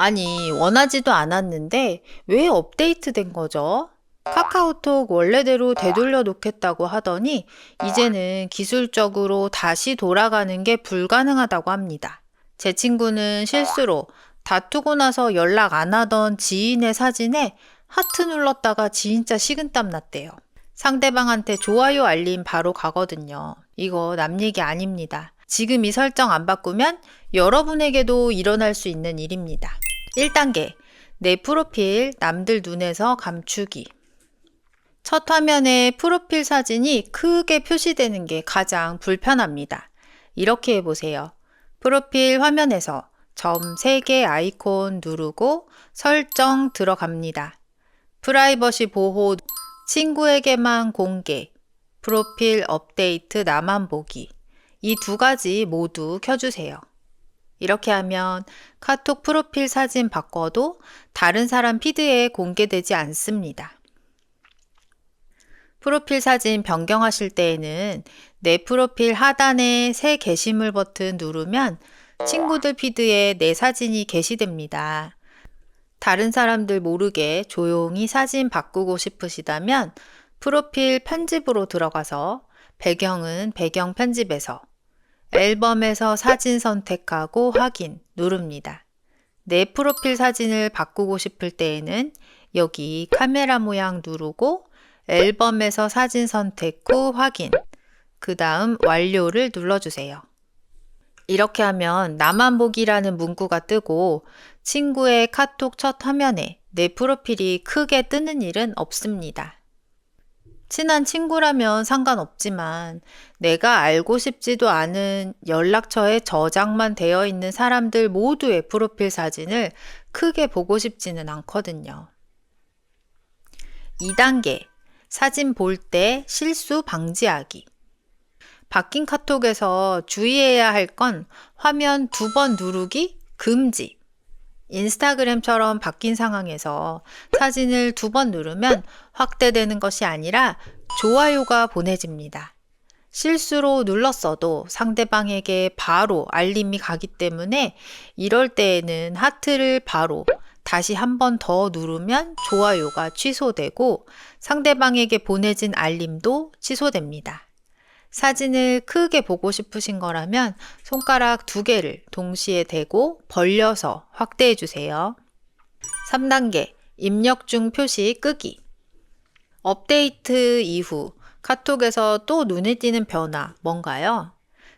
아니, 원하지도 않았는데 왜 업데이트 된 거죠? 카카오톡 원래대로 되돌려 놓겠다고 하더니 이제는 기술적으로 다시 돌아가는 게 불가능하다고 합니다. 제 친구는 실수로 다투고 나서 연락 안 하던 지인의 사진에 하트 눌렀다가 진짜 식은땀 났대요. 상대방한테 좋아요 알림 바로 가거든요. 이거 남 얘기 아닙니다. 지금 이 설정 안 바꾸면 여러분에게도 일어날 수 있는 일입니다. 1단계. 내 프로필 남들 눈에서 감추기. 첫 화면에 프로필 사진이 크게 표시되는 게 가장 불편합니다. 이렇게 해보세요. 프로필 화면에서 점 3개 아이콘 누르고 설정 들어갑니다. 프라이버시 보호, 친구에게만 공개, 프로필 업데이트 나만 보기. 이 두 가지 모두 켜주세요. 이렇게 하면 카톡 프로필 사진 바꿔도 다른 사람 피드에 공개되지 않습니다. 프로필 사진 변경하실 때에는 내 프로필 하단에 새 게시물 버튼 누르면 친구들 피드에 내 사진이 게시됩니다. 다른 사람들 모르게 조용히 사진 바꾸고 싶으시다면 프로필 편집으로 들어가서 배경은 배경 편집에서 앨범에서 사진 선택하고 확인 누릅니다. 내 프로필 사진을 바꾸고 싶을 때에는 여기 카메라 모양 누르고 앨범에서 사진 선택 후 확인. 그 다음 완료를 눌러주세요. 이렇게 하면 나만 보기라는 문구가 뜨고 친구의 카톡 첫 화면에 내 프로필이 크게 뜨는 일은 없습니다. 친한 친구라면 상관없지만 내가 알고 싶지도 않은 연락처에 저장만 되어 있는 사람들 모두의 프로필 사진을 크게 보고 싶지는 않거든요. 2단계. 사진 볼 때 실수 방지하기. 바뀐 카톡에서 주의해야 할 건 화면 두 번 누르기 금지. 인스타그램처럼 바뀐 상황에서 사진을 두 번 누르면 확대되는 것이 아니라 좋아요가 보내집니다. 실수로 눌렀어도 상대방에게 바로 알림이 가기 때문에 이럴 때에는 하트를 바로 다시 한 번 더 누르면 좋아요가 취소되고 상대방에게 보내진 알림도 취소됩니다. 사진을 크게 보고 싶으신 거라면 손가락 두 개를 동시에 대고 벌려서 확대해 주세요. 3단계 입력 중 표시 끄기. 업데이트 이후 카톡에서 또 눈에 띄는 변화 뭔가요?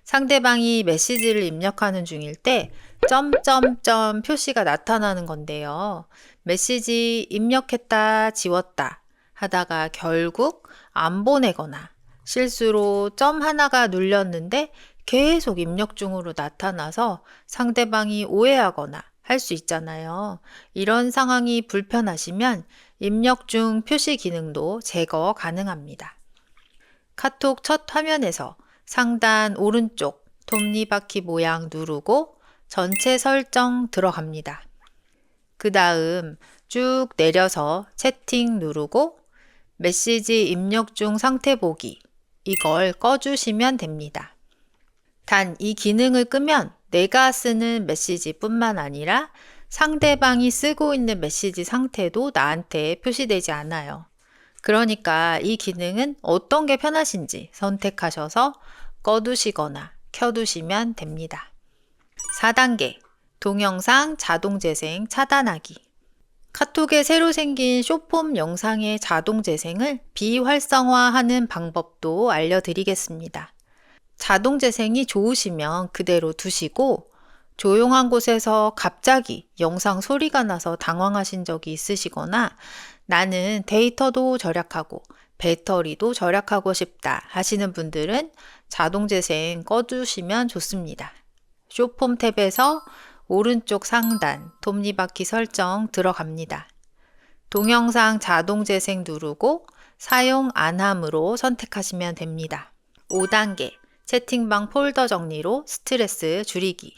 상대방이 메시지를 입력하는 중일 때 점점점 표시가 나타나는 건데요. 메시지 입력했다, 지웠다 하다가 결국 안 보내거나 실수로 점 하나가 눌렸는데 계속 입력 중으로 나타나서 상대방이 오해하거나 할 수 있잖아요. 이런 상황이 불편하시면 입력 중 표시 기능도 제거 가능합니다. 카톡 첫 화면에서 상단 오른쪽 톱니바퀴 모양 누르고 전체 설정 들어갑니다. 그 다음 쭉 내려서 채팅 누르고 메시지 입력 중 상태 보기 이걸 꺼주시면 됩니다. 단 이 기능을 끄면 내가 쓰는 메시지뿐만 아니라 상대방이 쓰고 있는 메시지 상태도 나한테 표시되지 않아요. 그러니까 이 기능은 어떤 게 편하신지 선택하셔서 꺼두시거나 켜두시면 됩니다. 4단계 동영상 자동 재생 차단하기 카톡에 새로 생긴 쇼폼 영상의 자동 재생을 비활성화하는 방법도 알려드리겠습니다. 자동 재생이 좋으시면 그대로 두시고 조용한 곳에서 갑자기 영상 소리가 나서 당황하신 적이 있으시거나 나는 데이터도 절약하고 배터리도 절약하고 싶다 하시는 분들은 자동 재생 꺼두시면 좋습니다. 쇼폼 탭에서 오른쪽 상단 톱니바퀴 설정 들어갑니다. 동영상 자동 재생 누르고 사용 안함으로 선택하시면 됩니다. 5단계 채팅방 폴더 정리로 스트레스 줄이기.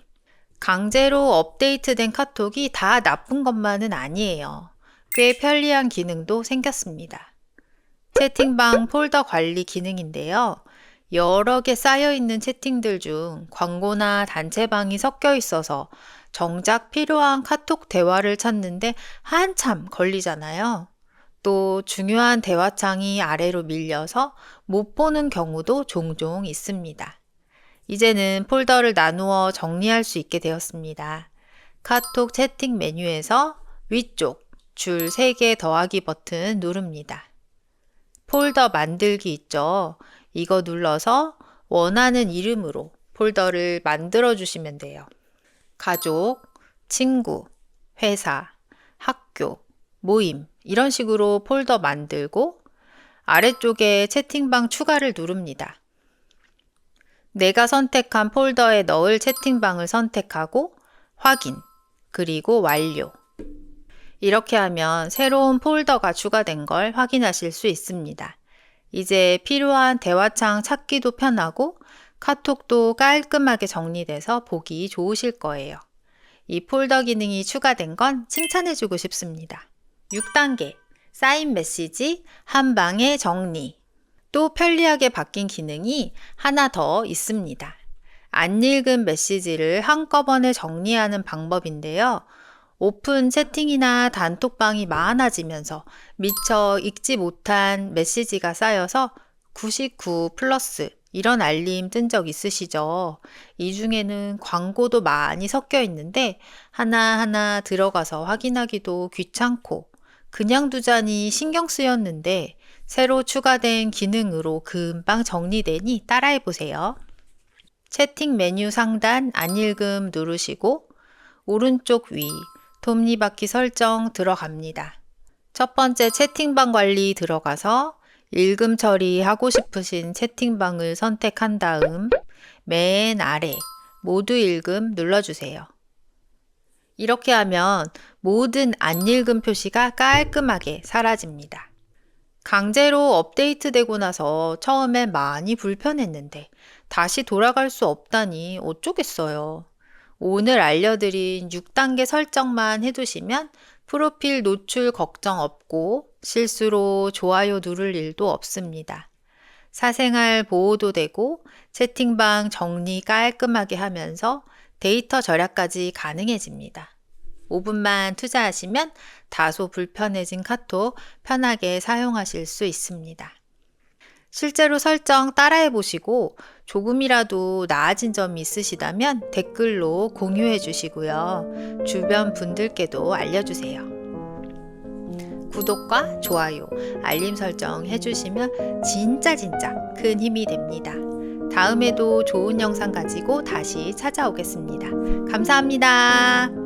강제로 업데이트된 카톡이 다 나쁜 것만은 아니에요. 꽤 편리한 기능도 생겼습니다. 채팅방 폴더 관리 기능인데요. 여러 개 쌓여 있는 채팅들 중 광고나 단체방이 섞여 있어서 정작 필요한 카톡 대화를 찾는데 한참 걸리잖아요. 또 중요한 대화창이 아래로 밀려서 못 보는 경우도 종종 있습니다. 이제는 폴더를 나누어 정리할 수 있게 되었습니다. 카톡 채팅 메뉴에서 위쪽 줄 3개 더하기 버튼 누릅니다. 폴더 만들기 있죠? 이거 눌러서 원하는 이름으로 폴더를 만들어 주시면 돼요. 가족, 친구, 회사, 학교, 모임 이런 식으로 폴더 만들고 아래쪽에 채팅방 추가를 누릅니다. 내가 선택한 폴더에 넣을 채팅방을 선택하고 확인, 그리고 완료. 이렇게 하면 새로운 폴더가 추가된 걸 확인하실 수 있습니다. 이제 필요한 대화창 찾기도 편하고 카톡도 깔끔하게 정리돼서 보기 좋으실 거예요. 이 폴더 기능이 추가된 건 칭찬해주고 싶습니다. 6단계 사인 메시지 한 방에 정리 또 편리하게 바뀐 기능이 하나 더 있습니다. 안 읽은 메시지를 한꺼번에 정리하는 방법인데요. 오픈 채팅이나 단톡방이 많아지면서 미처 읽지 못한 메시지가 쌓여서 99 플러스 이런 알림 뜬 적 있으시죠? 이 중에는 광고도 많이 섞여 있는데 하나하나 들어가서 확인하기도 귀찮고 그냥 두자니 신경 쓰였는데 새로 추가된 기능으로 금방 정리되니 따라해 보세요. 채팅 메뉴 상단 안 읽음 누르시고 오른쪽 위 톱니바퀴 설정 들어갑니다. 첫 번째 채팅방 관리 들어가서 읽음 처리하고 싶으신 채팅방을 선택한 다음 맨 아래 모두 읽음 눌러주세요. 이렇게 하면 모든 안 읽음 표시가 깔끔하게 사라집니다. 강제로 업데이트 되고 나서 처음엔 많이 불편했는데 다시 돌아갈 수 없다니 어쩌겠어요. 오늘 알려드린 6단계 설정만 해두시면 프로필 노출 걱정 없고 실수로 좋아요 누를 일도 없습니다. 사생활 보호도 되고 채팅방 정리 깔끔하게 하면서 데이터 절약까지 가능해집니다. 5분만 투자하시면 다소 불편해진 카톡 편하게 사용하실 수 있습니다. 실제로 설정 따라해 보시고 조금이라도 나아진 점이 있으시다면 댓글로 공유해 주시고요. 주변 분들께도 알려주세요. 구독과 좋아요, 알림 설정 해주시면 진짜 진짜 큰 힘이 됩니다. 다음에도 좋은 영상 가지고 다시 찾아오겠습니다. 감사합니다.